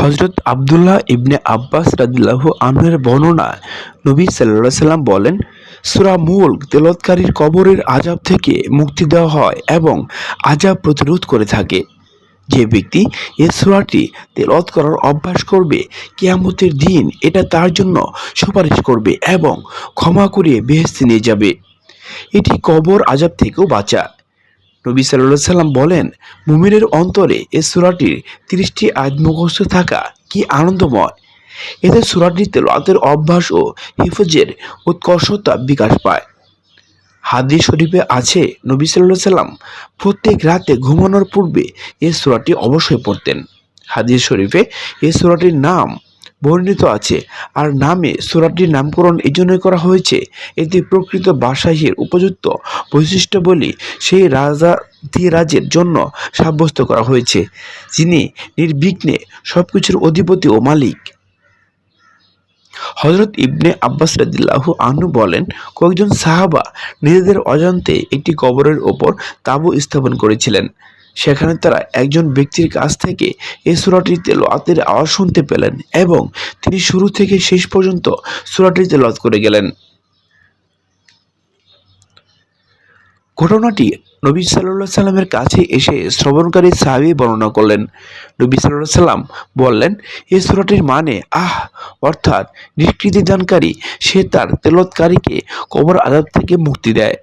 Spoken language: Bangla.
হজরত আবদুল্লাহ ইবনে আব্বাস রাদিল্লাহু আনহের বর্ণনা নবী সাল্লাল্লাহু সাল্লাম বলেন, সূরা মুলক তেলাওয়াতকারীর কবরের আযাব থেকে মুক্তি দেওয়া হয় এবং আযাব প্রতিরোধ করে থাকে। যে ব্যক্তি এই সূরাটি তেলাওয়াত করার অভ্যাস করবে, কিয়ামতের দিন এটা তার জন্য সুপারিশ করবে এবং ক্ষমা করিয়ে বেহেশতে নিয়ে যাবে। এটি কবর আযাব থেকেও বাঁচা। নবী সাল্লাল্লাহু সাল্লাম বলেন, মুমিনের অন্তরে এ সূরাটির তিরিশটি আয়াত থাকা কি আনন্দময়? এতে সূরাটির তেলাওয়াতের অভ্যাস ও হিফজের উৎকর্ষতা বিকাশ পায়। হাদিস শরীফে আছে, নবী সাল্লাল্লাহু সাল্লাম প্রত্যেক রাতে ঘুমানোর পূর্বে এ সূরাটি অবশ্যই পড়তেন। হাদিস শরীফে এ সূরাটির নাম বর্ণিত আছে। আর নামে সূরাটির নামকরণ এই জন্যই করা হয়েছে। এতে প্রকৃত বাসাহের উপযুক্ত বৈশিষ্ট্য বলি সেই রাজা ধীরাজের জন্য সাব্যস্ত করা হয়েছে, যিনি নির্বিঘ্নে সব কিছুর অধিপতি ও মালিক। হজরত ইবনে আব্বাস রাদিল্লাহু আনু বলেন, কয়েকজন সাহাবা নিজেদের অজান্তে একটি কবরের ওপর তাঁবু স্থাপন করেছিলেন। সেখানে তারা একজন ব্যক্তির কাছ থেকে এই সুরাটির তেলাওয়াতের আওয়াজ শুনতে পেলেন এবং তিনি শুরু থেকে শেষ পর্যন্ত সুরাটির তেলাওয়াত করে গেলেন। ঘটনাটি নবী সাল্লাহ সাল্লামের কাছে এসে শ্রবণকারী সাহাবি বর্ণনা করলেন। নবী সাল্লাহ সাল্লাম বললেন, এ সুরাটির মানে আহ, অর্থাৎ নিষ্কৃতি দানকারী সে তার তেলতকারীকে কবর আজাদ থেকে মুক্তি দেয়।